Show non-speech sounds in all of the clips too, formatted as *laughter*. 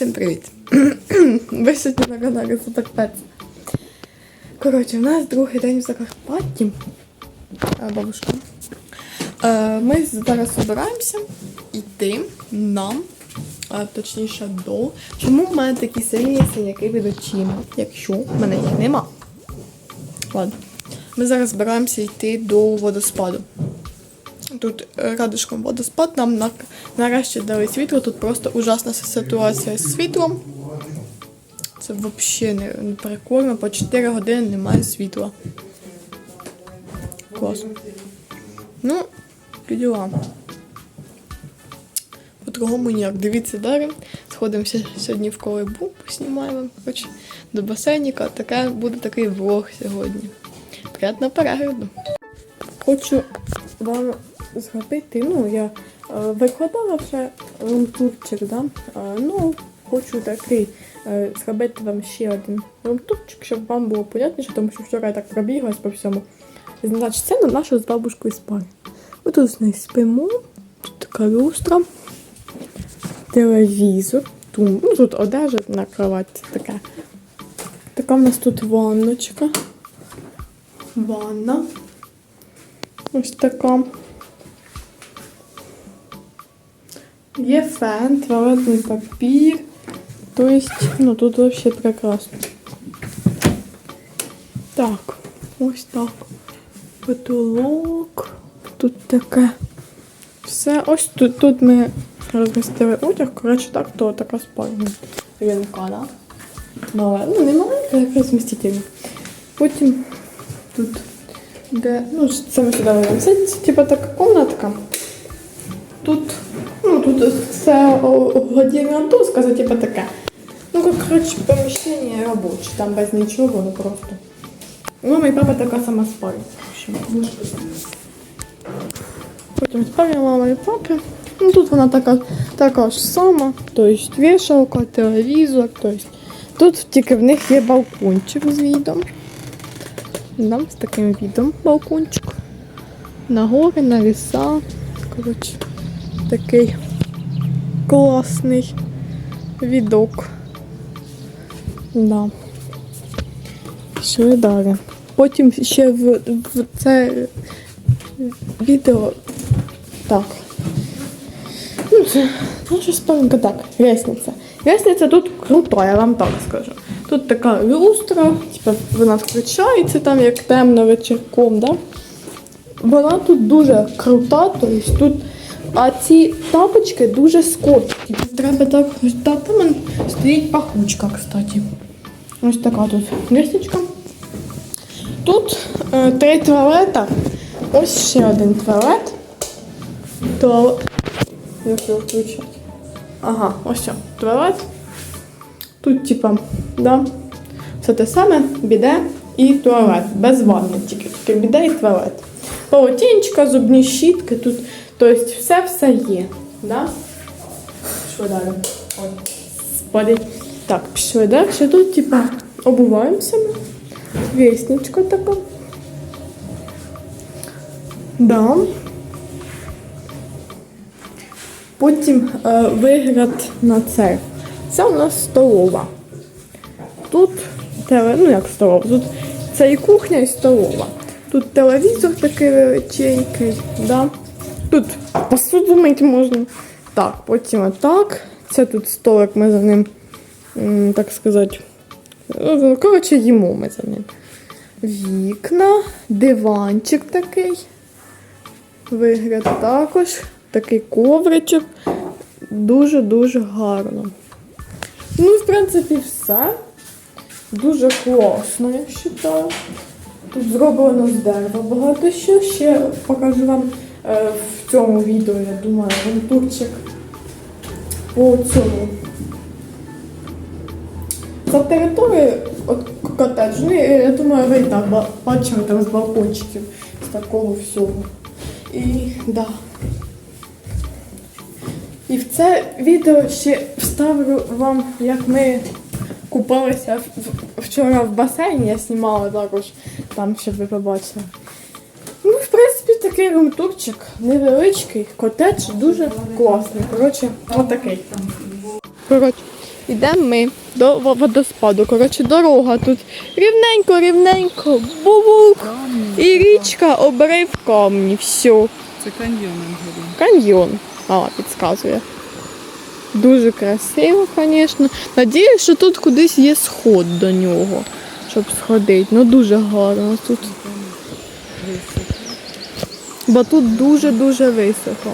Всім привіт! *clears throat* Ви сьогодні на каналі Суперпец. Коротше, у нас другий день в Закарпатті. А, бабушка. Е, ми зараз збираємося йти нам, а, точніше до. Чому в мене такі сильні синяки від очима, якщо в мене їх нема? Ладно. Ми зараз збираємося йти до водоспаду. Тут е, радишком водоспад, нам на, нарешті дали світло, тут просто ужасна ситуація з світлом. Це взагалі не, прикольно, по 4 години немає світла. Клас. Ну, діла. По-другому ніяк. Дивіться далі. Сходимося сьогодні в колибу, поснімаємо коротше, до басейніка. Таке буде такий влог сьогодні. Приятного перегляду. Хочу вам зробити. Ну, я е, викладала вже румтурчик, да? Е, ну, хочу такий е, зробити вам ще один румтурчик, щоб вам було понятніше, тому що вчора я так пробіглась по всьому. Значить, це на нашу з бабушкою спальню. Ми тут з нею спимо, тут така люстра, телевізор, тум, ну тут одежа на кроваті така. Така в нас тут ванночка. Ванна. Ось така. Є фен, туалетний папір. Тобто, ну тут взагалі прекрасно. Так, ось так. Потолок. Тут таке. Все. Ось тут, тут ми розмістили одяг. Коротше, так, то така спальня. Вінка, да? Мала. Ну, не маленька, як розмістительна. Потім тут де, ну, це ми сюди ведемо. Це типу така комнатка. Тут, це годинна доска, це типу таке. Ну, коротше, поміщення робоче, там без нічого, ну просто. Ну, мій папа така сама спальня. Потім спальня мама і папи. Ну, тут вона така, така ж сама, тобто вішалка, телевізор, тобто. Тут тільки в них є балкончик з відом. Да, з таким відом балкончик. На гори, на ліса. Коротше, такий класний відок. Да. Пішли далі. Потім ще в, в це відео. Так. Ну, це наша спальника так, лестниця. Лестниця тут крута, я вам так скажу. Тут така люстра, типу, вона включається там як темно вечірком, да? Вона тут дуже крута, тобто тут. А ці тапочки дуже скоткі. Треба так так. Там стоїть пахучка, кстати. Ось така тут лестничка. Тут е, три туалета. Ось ще один туалет. Туалет. Як його включати? Ага, ось все. Туалет. Тут, типа, да, все те саме, біде і туалет. Без ванни тільки. Тільки біде і туалет. Полотенчика, зубні щітки, тут, тобто все-все є. Да? Що далі? Спадить. Так, пішли далі. Тут, типа, обуваємося ми. Весничка така. Да. Потім е, вигляд на це. Це у нас столова. Тут теле, ну як столова, тут це і кухня, і столова. Тут телевізор такий величенький, да? Тут посуду мити можна. Так, потім отак. Це тут столик, ми за ним, так сказати, коротше, їмо ми за ним. Вікна, диванчик такий. Вигляд також. Такий ковричок. Дуже-дуже гарно. Ну, в принципі, все. Дуже класно, я вважаю. Тут зроблено з дерева багато що. Ще покажу вам в цьому відео, я думаю, вентурчик по цьому. За територією от ну, я, думаю, ви так бачили там з балкончиків, з такого всього. І да. І в це відео ще вставлю вам, як ми купалися вчора в басейні. Я знімала також там, щоб ви побачили. Ну, такий румтурчик невеличкий, котедж дуже класний. Коротше, отакий. Коротше, йдемо ми до водоспаду. Коротше, дорога тут рівненько, рівненько, бувук. І річка обрив камні. Все. Це каньйоном горі. Каньйон. Мама підказує. Дуже красиво, звісно. Надіюсь, що тут кудись є сход до нього, щоб сходити. Ну дуже гарно тут. Бо тут дуже-дуже високо.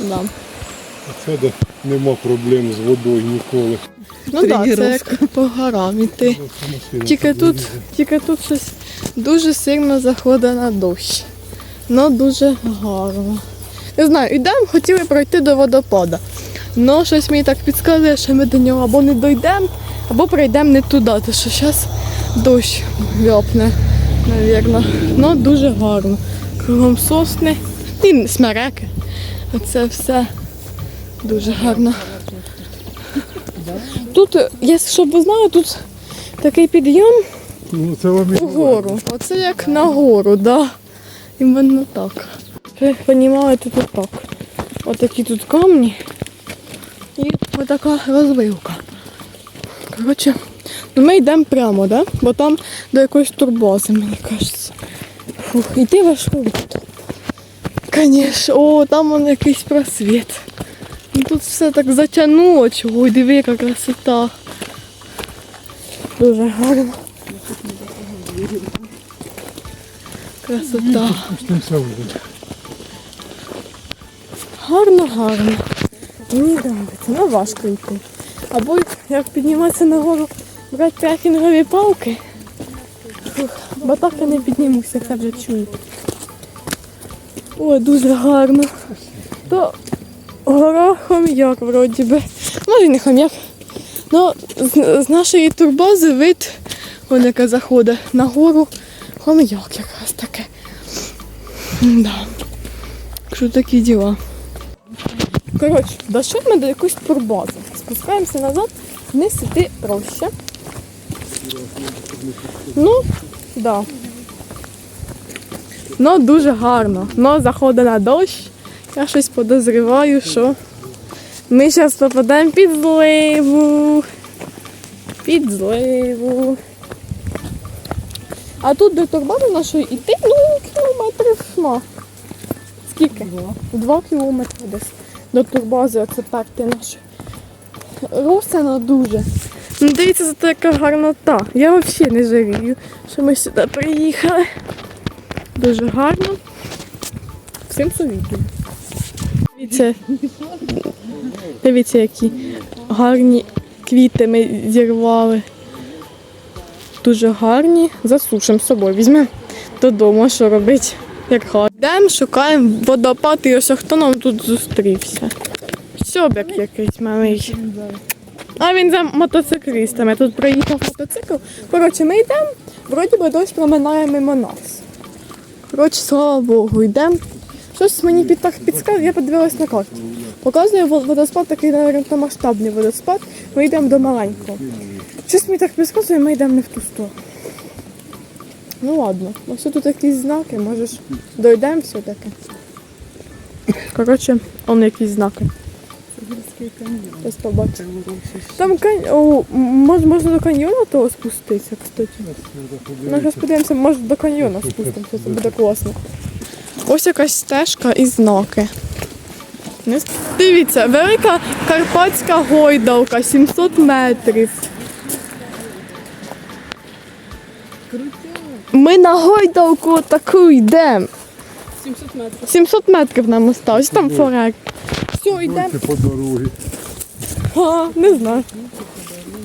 Да. Це де нема проблем з водою ніколи. Ну так, да, це як по горам іти. Тільки тут, тільки тут щось дуже сильно заходить на дощ. Ну дуже гарно. Не знаю, йдемо, хотіли пройти до водопада. Ну, щось мені так підказує, що ми до нього або не дійдемо, або пройдемо не туди, тому що зараз дощ ляпне, навірно. Ну, дуже гарно. Кругом сосни і смереки. Оце все дуже гарно. Тут, я, щоб ви знали, тут такий підйом Ну, це Угору. Оце як на гору, да. Іменно так. Ви розумієте, тут так. Отакі тут камні. І отака розвилка. Коротше, ну ми йдемо прямо, да? Бо там до якоїсь турбази, мені кажеться. Фух, іти важкувато. Звісно, о, там вон якийсь просвіт. Ну, Тут все так затягнуло, чого, диви, яка красота. Дуже гарно. Красота. Гарно, гарно. Мені подобається, ну важко йти. Або як підніматися нагору, брати трекінгові палки. Бо так я не піднімуся, це вже чую. О, дуже гарно. То гора хом'як вроді би. Може не хом'як. Ну, з, з нашої турбази вид, яка заходить на гору, хом'як якраз таке. Да. Що такі діла. Коротше, дійшли ми до якоїсь турбази. Спускаємося назад, вниз іти проще. Ну, да. Ну, дуже гарно. Ну, заходить на дощ. Я щось подозріваю, що ми зараз попадемо під зливу. Під зливу. А тут до турбази нашої йти, ну, кілометрів ма. Скільки? Два. Кілометри десь до турбази, оце перти наші. Росано дуже. Ну, дивіться, це така гарнота. Я взагалі не жалію, що ми сюди приїхали. Дуже гарно. Всім совітую. Дивіться, дивіться, які гарні квіти ми зірвали. Дуже гарні. Засушимо з собою. Візьмемо додому, що робити. Як гарно. Йдемо, шукаємо водопад і ось хто нам тут зустрівся. Сьобик якийсь малий. А він за мотоциклістами. Тут проїхав мотоцикл. Коротше, ми йдемо, вроді би дощ проминає мимо нас. Коротше, слава Богу, йдемо. Щось мені під так підказує, я подивилась на карту. Показує водоспад такий, масштабний водоспад. Ми йдемо до маленького. Щось мені так підказує, ми йдемо не в ту сторону. Ну ладно, ось тут якісь знаки, може ж дойдемо все-таки. Коротше, он якісь знаки. Зараз побачимо. Там кань... О, мож, можна до каньйону того спуститися, кстати. Ну, зараз подивимося, може до каньйону спустимося, це буде класно. Ось якась стежка і знаки. Дивіться, велика карпатська гойдалка, 700 метрів. Ми на гойдалку таку йдемо. 700 метрів. 700 метрів нам осталось, там форек. Все, йдемо. По дорозі. А, не знаю.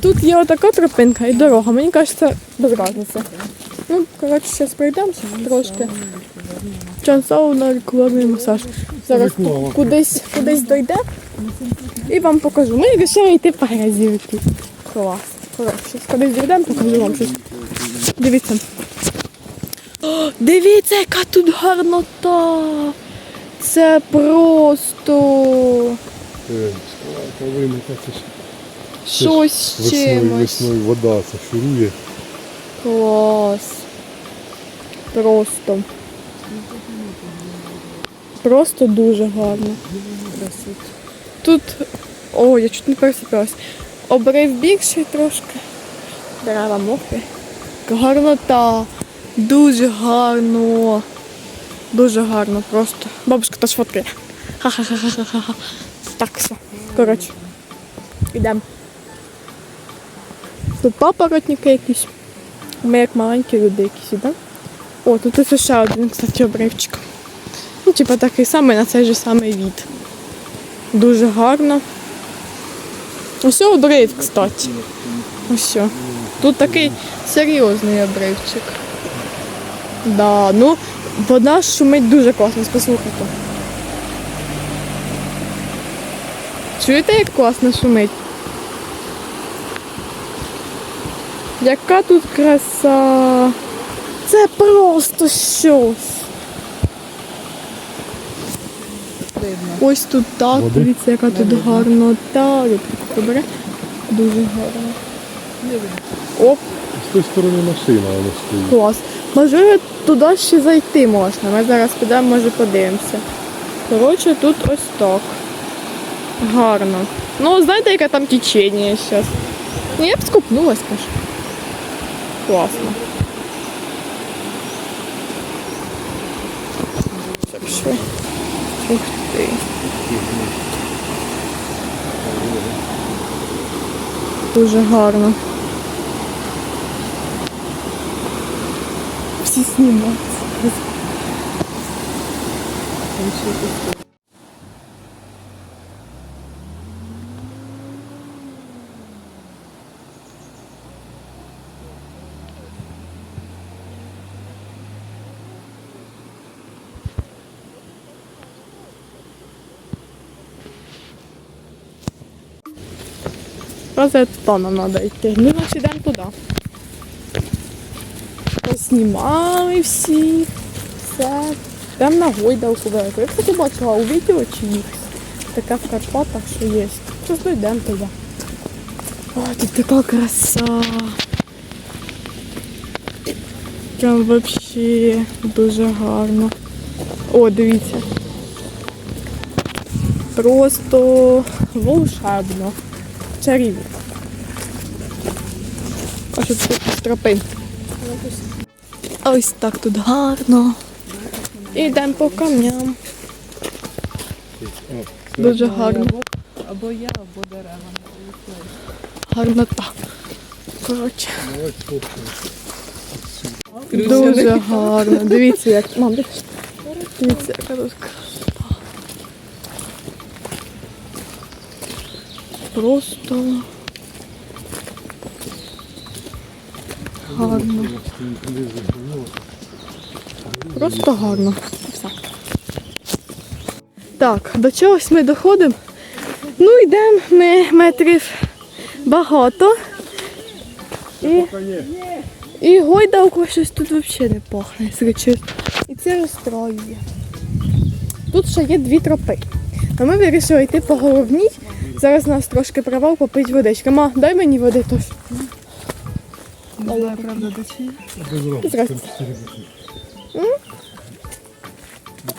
Тут є отака тропинка і дорога. Мені кажеться, без разниці. Ну, коротше, зараз пройдемо трошки. Часово на рекламний масаж. Зараз Реклама. кудись, кудись дойде і вам покажу. Ми вирішили йти по грязівки. Клас. Коротше, кудись дійдемо, покажу вам щось. Дивіться. О, дивіться, яка тут гарнота. Це просто. Е, Щось з весною, чимось. весною вода це шурує. Клас. Просто. Просто дуже гарно. Тут О, я чуть не пересипалась. Обрив більший трошки. Дерева мокрі. Гарнота. Дуже гарно. Дуже гарно просто. Бабушка теж фоткає. Ха-ха-ха-ха-ха. Так все. Коротше. Ідемо. Тут папоротники якісь. Ми як маленькі люди якісь, ідемо. О, тут ще один, кстати, обривчик. Ну, типа такий самий на цей же самий від. Дуже гарно. Ось обрив, кстати. Ось. Тут такий серйозний обривчик. Да, ну, вода шумить дуже класно, послухайте. Чуєте, як класно шумить? Яка тут краса! Це просто щось. Видно. Ось тут так, дивіться, яка тут гарнота. Добре? Дуже гарно. Оп, З тої сторони машина вона стоїть. клас. Можливо, туди ще зайти можна. Ми зараз підемо, може, подивимося. Коротше, тут ось так. Гарно. Ну, знаєте, яке там течення зараз? Ну, я б скупнулась, каже. Класно. Ух ти. Дуже гарно. Всі ще якось Розетта нам треба йти. Ну, значить, йдемо туди. Поснімали всі. Все. Йдемо на гойдалку велику. Я, кстати, бачила у відео чи ні. Така в Карпатах, що є. Зараз дійдемо туди. О, тут така краса. Прям вообще дуже гарно. О, дивіться. Просто волшебно. Чарівно. А що тут тропи? Ось так тут гарно. Ідемо по камням. Дуже гарно. Або, я, або дерева. Гарнота. Коротше. Дуже гарно. Дивіться, як. Мам, дивіться. Яка тут краса. Просто гарно. Просто гарно. Так, до чогось ми доходимо. Ну, йдемо ми метрів багато. І, і гойдалку щось тут взагалі не пахне, чесно. І це розстроює. Тут ще є дві тропи. А ми вирішили йти по головній. Зараз нас трошки провал попить водички. Ма, дай мені води теж. Не знаю, правда. Здрасте.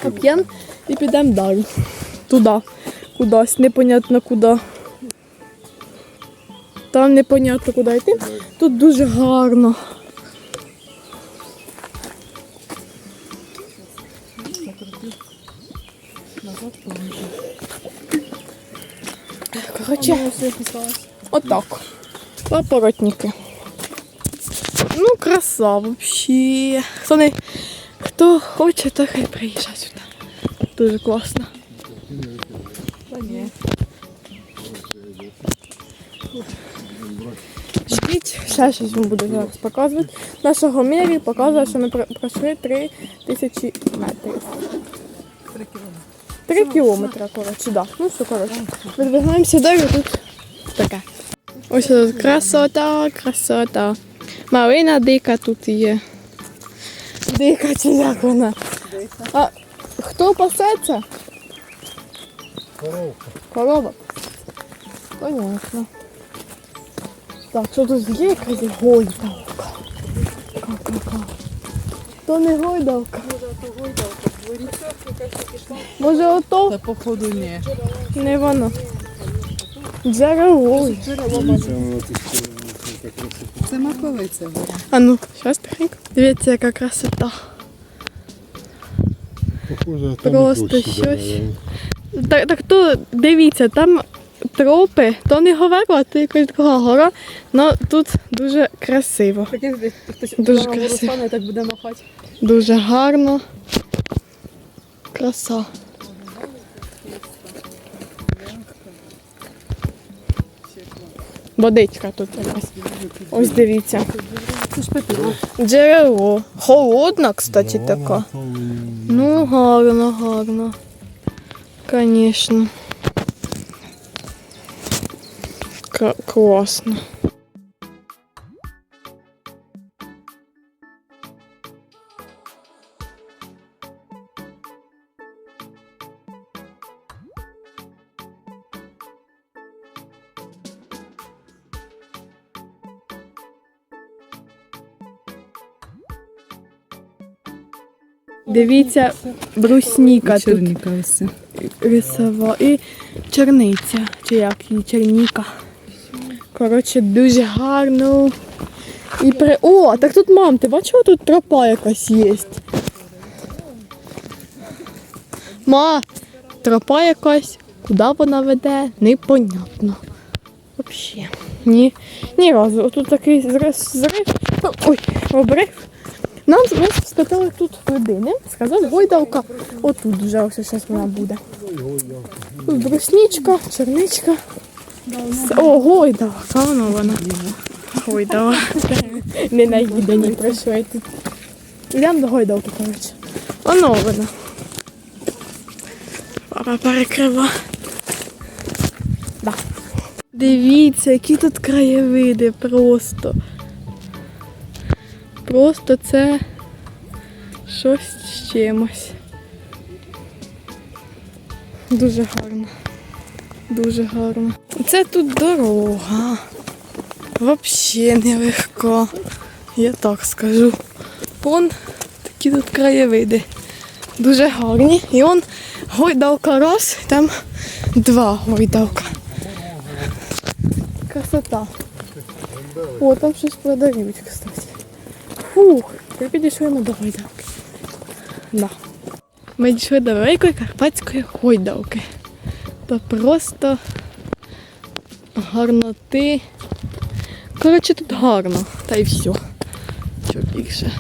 Поп'ємо і підемо далі. Туди. Кудись, непонятно куди. Там непонятно куди йти. Тут дуже гарно. Коротше, отак. Папоротники. Ну, краса вообще. Хто, хоче, то хай приїжджає сюди. Дуже класно. Ждіть, ще щось вам буду зараз показувати. Нашого мері показує, що ми пройшли 3 тисячі метрів. Три кілометри. Три кілометри, коротше, да. Ну все, коротше. Видвигаємося далі, тут таке. Ось тут красота, красота. Малина дика тут є. Дика чи як вона? А хто пасеться? Коровка. Корова. Понятно. Так, що тут є якась гойдалка? Ка-ка-ка. То не гойдалка. Може ото? Та походу ні. Не воно. Джерело. Дивіться, Це маковиця. А ну, зараз тихенько. Дивіться, яка красота. Похоже, там Просто і дощ іде, щось. Так, так то дивіться, там тропи, то не гора, а то якась друга гора. але тут дуже красиво. Хтось Дуже прямо красиво. так буде махати. Дуже гарно. Краса. Водичка тут у нас. Ось дивіться. Джерело. Холодна, кстати, така. Ну, гарно, гарно. Конечно. Класно. Дивіться, брусніка тут. Ось. рисова і черниця, чи як її черніка. Коротше, дуже гарно. І при... О, так тут мам, ти бачила, тут тропа якась є. Ма, тропа якась, куди вона веде, непонятно. Взагалі. Ні, ні разу. Тут такий зрив. Ой, обрив. Нам ми спитали тут людини, сказали, гойдалка. Отут вже ось зараз вона буде. Тут брусничка, черничка. О, гойдалка, воно вона. Гойдала. Не наїдені пройшли тут. Йдемо до гойдалки, коротше. Воно вона. Папа перекрива. Да. Дивіться, які тут краєвиди просто. Просто це щось з чимось. Дуже гарно. Дуже гарно. Це тут дорога. Взагалі нелегко. Я так скажу. Вон такі тут краєвиди. Дуже гарні. І он гойдалка раз, там два гойдалка. Красота. О, там щось продають, кстати. Фух, ми підійшли ми до гойдалки. Да. Ми дійшли до великої карпатської гойдалки. То просто гарноти. Коротше, тут гарно. Та й все. Що більше.